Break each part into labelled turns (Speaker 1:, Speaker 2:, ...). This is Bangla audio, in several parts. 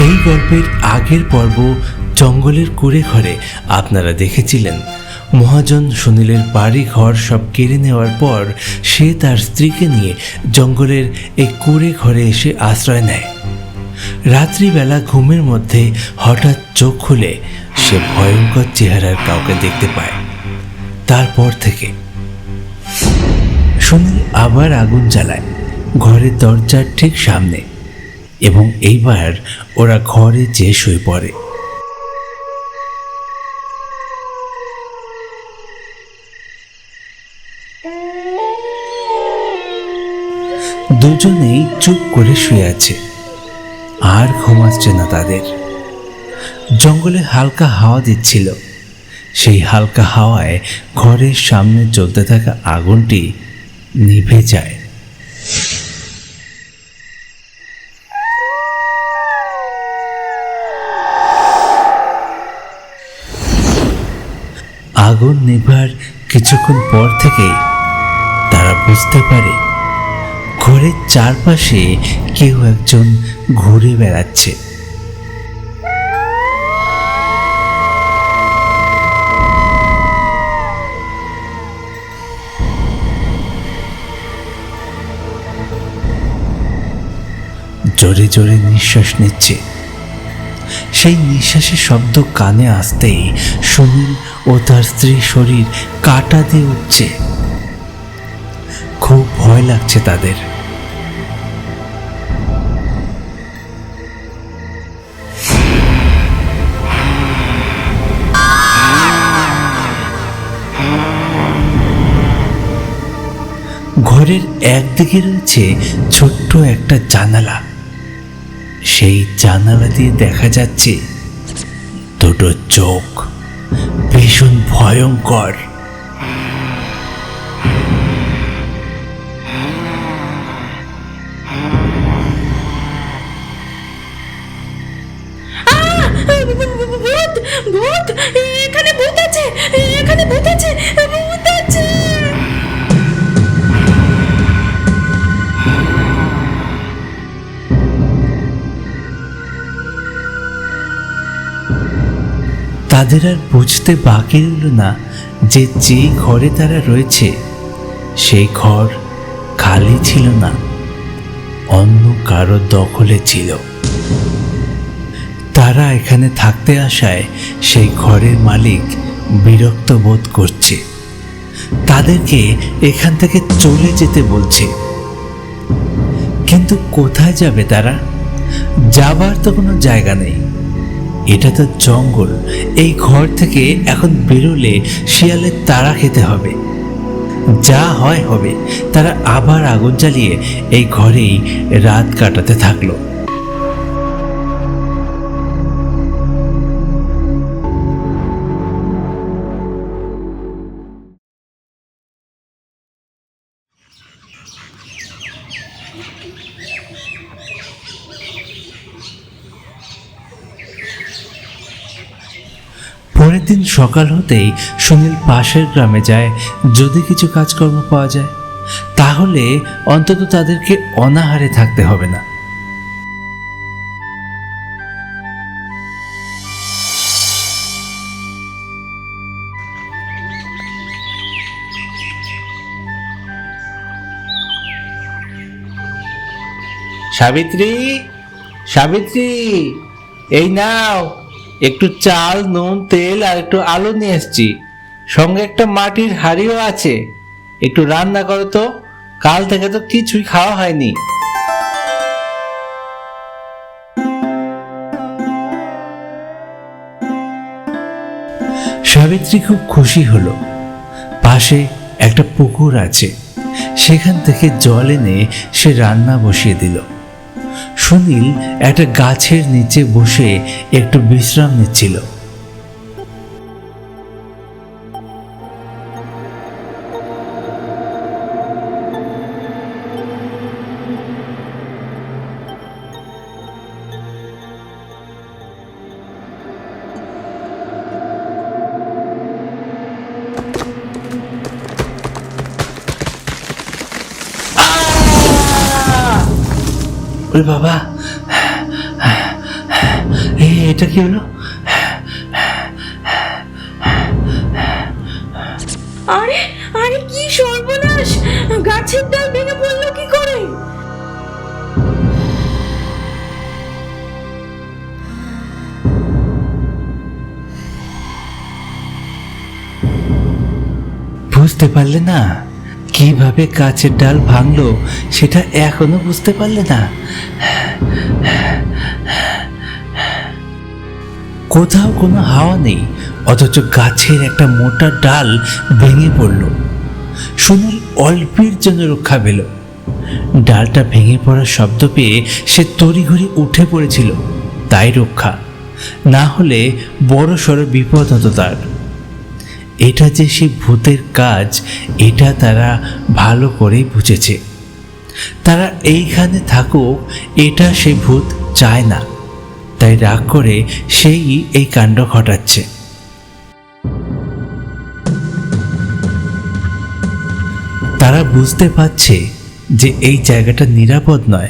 Speaker 1: এই গল্পের আগের পর্ব জঙ্গলের কুড়ে ঘরে আপনারা দেখেছিলেন। মহাজন সুনীলের বাড়ি ঘর সব কেড়ে নেওয়ার পর সে তার স্ত্রীকে নিয়ে জঙ্গলের এই কুড়ে ঘরে এসে আশ্রয় নেয়। রাত্রিবেলা ঘুমের মধ্যে হঠাৎ চোখ খুলে সে ভয়ঙ্কর চেহারার কাউকে দেখতে পায়। তারপর থেকে সুনীল আবার আগুন জ্বালায়। ঘরের দরজার ঠিক সামনে এবং এইবার ওরা ঘরে যে শুয়ে পড়ে। দুজনেই চুপ করে শুয়ে আছে। আর ঘুমাচ্ছে না তাদের। জঙ্গলে হালকা হাওয়া দিচ্ছিল। সেই হালকা হাওয়ায় ঘরের সামনে জ্বলতে থাকা আগুনটি নিভে যায়। আগুন নেভার কিছুক্ষণ পর থেকেই তারা বুঝতে পারে, ঘরের চারপাশে কেউ একজন ঘুরে বেড়াচ্ছে। জোরে জোরে নিঃশ্বাস নিচ্ছে। সেই নিঃশ্বাসের শব্দ কানে আসতেই সুনীল ও তার স্ত্রীর শরীর কাটা দিয়ে উঠছে। খুব ভয় লাগছে তাদের। ঘরের একদিকে রয়েছে ছোট্ট একটা জানালা। সেই জানালা দিয়ে দেখা যাচ্ছে দুটো চোখ ভীষণ ভয়ঙ্কর।
Speaker 2: ভূত, এখানে ভূত আছে, এখানে ভূত আছে।
Speaker 1: তাদের আর বুঝতে বাকি রইল না যে যে ঘরে তারা রয়েছে সেই ঘর খালি ছিল না, অন্য কারও দখলে ছিল। তারা এখানে থাকতে আসায় সেই ঘরের মালিক বিরক্ত বোধ করছে। তাদেরকে এখান থেকে চলে যেতে বলছে। কিন্তু কোথায় যাবে তারা? যাবার তো কোনো জায়গা নেই। এটা তো জঙ্গল। এই ঘর থেকে এখন বেরোলে শিয়ালের তারা খেতে হবে। যা হয় হবে, তারা আবার আগুন জ্বালিয়ে এই ঘরেই রাত কাটাতে থাকল। সকাল হতেই সুনীল পাশের গ্রামে যায়, যদি কিছু কাজকর্ম পাওয়া যায়। তাহলে অন্তত তাদেরকে অনাহারে থাকতে হবে না। সাবিত্রী সাবিত্রী, এই নাও। একটু চাল, নুন, তেল আর একটু আলু নিয়ে এসছি। সঙ্গে একটা মাটির হাড়িও আছে। একটু রান্না করো তো, কাল থেকে তো কিছুই খাওয়া হয়নি। সাবিত্রী খুব খুশি হলো। পাশে একটা পুকুর আছে। সেখান থেকে জল এনে সে রান্না বসিয়ে দিল। সুনীল একটা গাছের নিচে বসে একটু বিশ্রাম নিচ্ছিল। ওরে বাবা। এটা কি হলো?
Speaker 2: আরে আরে কি সর্বনাশ! গাছের ডাল ভেঙে পড়ল কি করে?
Speaker 1: বুঝতে পারলে না। কীভাবে গাছের ডাল ভাঙলো, সেটা এখনও বুঝতে পারলে না। কোথাও কোনো হাওয়া নেই, অথচ গাছের একটা মোটা ডাল ভেঙে পড়ল। সুনীল অল্পের জন্য রক্ষা পেল। ডালটা ভেঙে পড়ার শব্দ পেয়ে সে তড়িঘড়ি উঠে পড়েছিল। তাই রক্ষা। না হলে বড় সড়ো বিপদ হতো তার। এটা যে সে ভূতের কাজ, এটা তারা ভালো করেই বুঝেছে। তারা এইখানে থাকুক, এটা সে ভূত চায় না। তাই রাগ করে সেই এই কাণ্ড ঘটাচ্ছে। তারা বুঝতে পারছে যে এই জায়গাটা নিরাপদ নয়।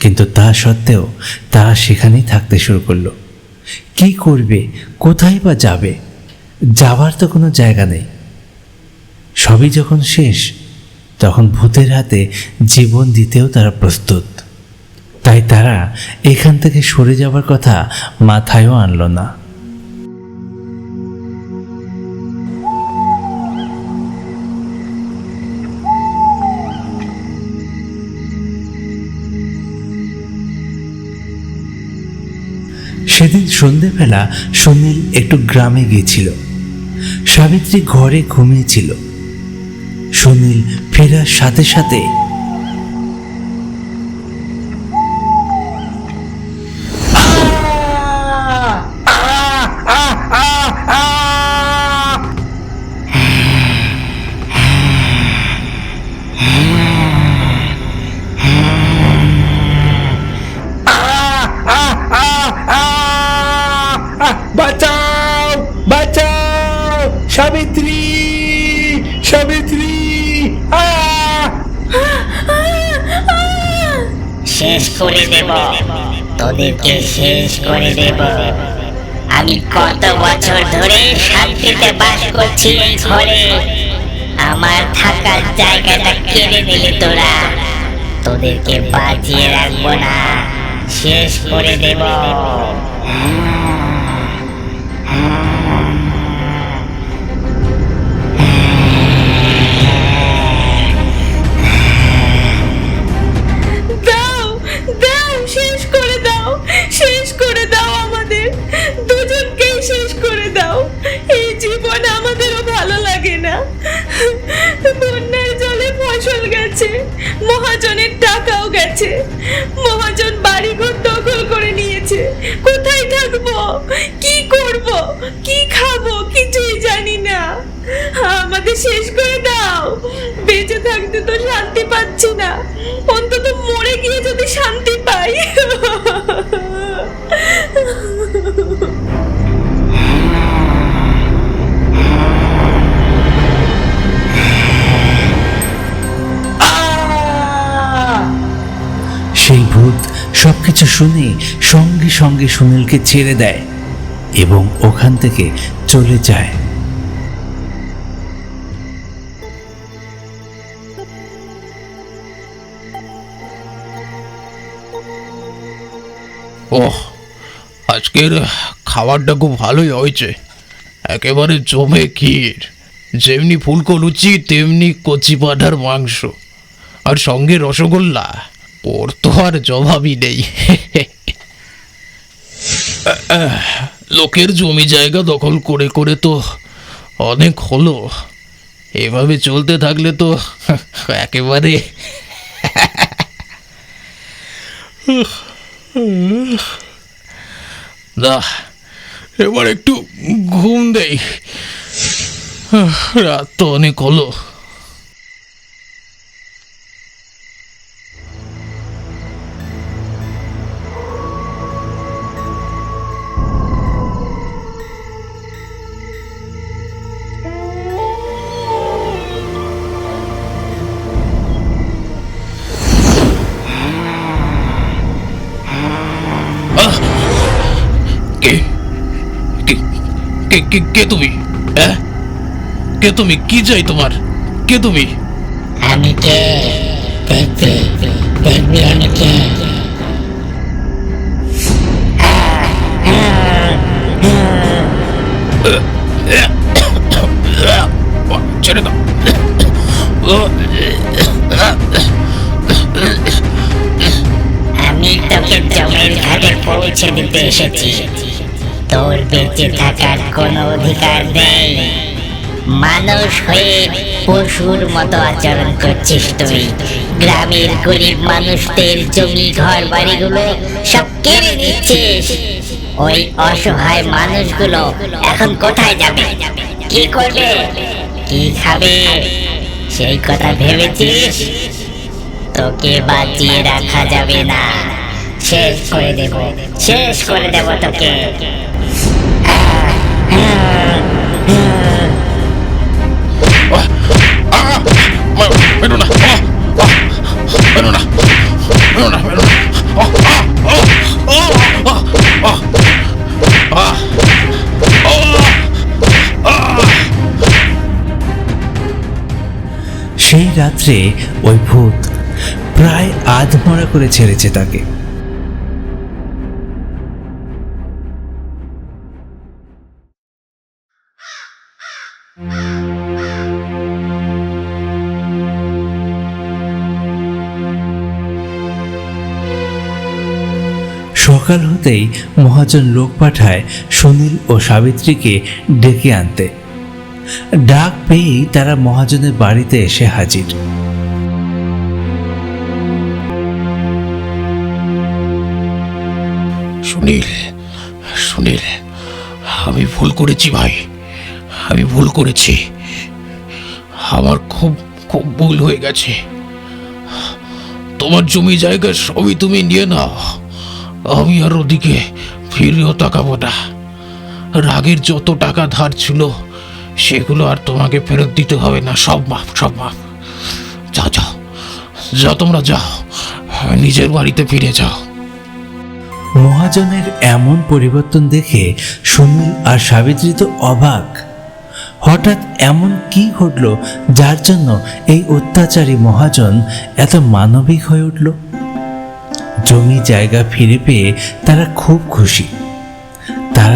Speaker 1: কিন্তু তা সত্ত্বেও তারা সেখানেই থাকতে শুরু করল। কি করবে? কোথায় বা যাবে? যাওয়ার তো কোনো জায়গা নেই। সবই যখন শেষ, তখন ভূতের হাতে জীবন দিতেও তারা প্রস্তুত। তাই তারা এখান থেকে সরে যাওয়ার কথা মাথায়ও আনলো না। সেদিন সন্ধেবেলা সুনীল একটু গ্রামে গিয়েছিল। সাবিত্রী ঘরে ঘুমিয়েছিল। সুনীল ফেরার সাথে সাথে
Speaker 3: করে দেব তোদেরকে শেষ করে দেব আমি কত বছর ধরে শান্তিতে বাস করছি এই ঘরে। আমার থাকার জায়গাটা কেড়ে নিলি তোরা। তোদেরকে বাঁচিয়ে রাখব না। শেষ করে দেব
Speaker 2: অন্তত মরে গিয়ে যদি শান্তি পাই।
Speaker 1: সেই ভূত সবকিছু শুনে সঙ্গে সঙ্গে সুনীলকে ছেড়ে দেয় এবং ওখান থেকে চলে যায়।
Speaker 4: ওহ, আজকের খাবারটা খুব ভালোই হয়েছে। একেবারে জমে ক্ষীর। যেমনি ফুলকো লুচি, তেমনি কচি পাঠার মাংস। আর সঙ্গে রসগোল্লা। ওর তো আর জবাবই নেই। লোকের জমি জায়গা দখল করে করে তো অনেক হলো। এভাবে চলতে থাকলে তো একেবারে না এবার একটু ঘুম দেই। রাত তো অনেক হলো। কে কে তুমি? হ্যাঁ? কে তুমি? কি চাই তোমার? কে তুমি?
Speaker 3: আমি কে? আমি কে?
Speaker 4: ছেড়ে দাও।
Speaker 3: আমি তোকে পৌঁছে দিতে এসেছি। তোর বেঁচে থাকার কোনো অধিকার নেই। মানুষ হয়ে পশুর মতো আচরণ করছিস তুই। গ্রামের গরিব মানুষদের জমি, ঘর, বাড়িগুলো সব কেড়ে নিচ্ছিস। ওই অসহায় মানুষগুলো এখন কোথায় যাবে? কি করবে? কি খাবে? সেই কথা ভেবেছিস? তোকে বাঁচিয়ে রাখা যাবে না। শেষ করে দেব। শেষ করে দেব তোকে।
Speaker 1: রাত্রে ওই ভূত প্রায় আধমরা করে ছেড়েছে তাকে। সকাল হতেই মহাজন লোক পাঠায় সুনীল ও সাবিত্রীকে ডেকে আনতে। ডাক পেয়েই তারা মহাজনের বাড়িতে এসে হাজির।
Speaker 4: সুনীল সুনীল, আমি ভুল করেছি ভাই, আমি ভুল করেছি। আমার খুব খুব ভুল হয়ে গেছে। তোমার জমি জায়গা সবই তুমি নিয়ে নাও। আমি আর ওদিকে ফিরেও তাকাবো না। রাগের যত টাকা ধার ছিল সেগুলো আর তোমাকে ফেরত দিতে হবে না। সব মাপ সব মাপ যাও যাও। যাও তোমরা, যাও। নিজের বাড়িতে ফিরে যাও।
Speaker 1: মহাজনের এমন পরিবর্তন দেখে সুনীল আর সাবিত্রী তো অবাক। হঠাৎ এমন কি ঘটল যার জন্য এই অত্যাচারী মহাজন এত মানবিক হয়ে উঠল? জমি জায়গা ফিরে পেয়ে তারা খুব খুশি।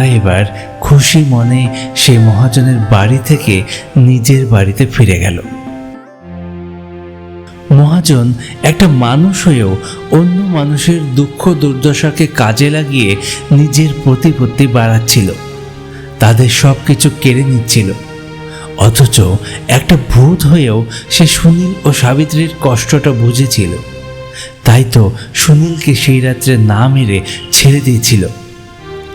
Speaker 1: তারা এবার খুশি মনে সেই মহাজনের বাড়ি থেকে নিজের বাড়িতে ফিরে গেল। মহাজন একটা মানুষ হয়েও অন্য মানুষের দুঃখ দুর্দশাকে কাজে লাগিয়ে নিজের প্রতিপত্তি বাড়াচ্ছিল। তাদের সব কিছু কেড়ে নিচ্ছিল। অথচ একটা ভূত হয়েও সে সুনীল ও সাবিত্রীর কষ্টটা বুঝেছিল। তাই তো সুনীলকে সেই রাত্রে না মেরে ছেড়ে দিয়েছিল।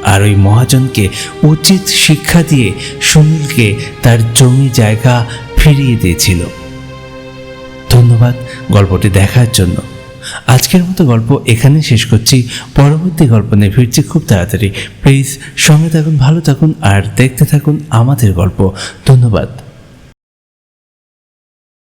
Speaker 1: আর ওই মহাজনকে উচিত শিক্ষা দিয়ে সুনীলকে তার জমি জায়গা ফিরিয়ে দিয়েছিল। ধন্যবাদ গল্পটি দেখার জন্য। আজকের মতো গল্প এখানে শেষ করছি। পরবর্তী গল্প নিয়ে ফিরছি খুব তাড়াতাড়ি। প্লিজ সঙ্গে থাকুন, ভালো থাকুন, আর দেখতে থাকুন আমাদের গল্প। ধন্যবাদ।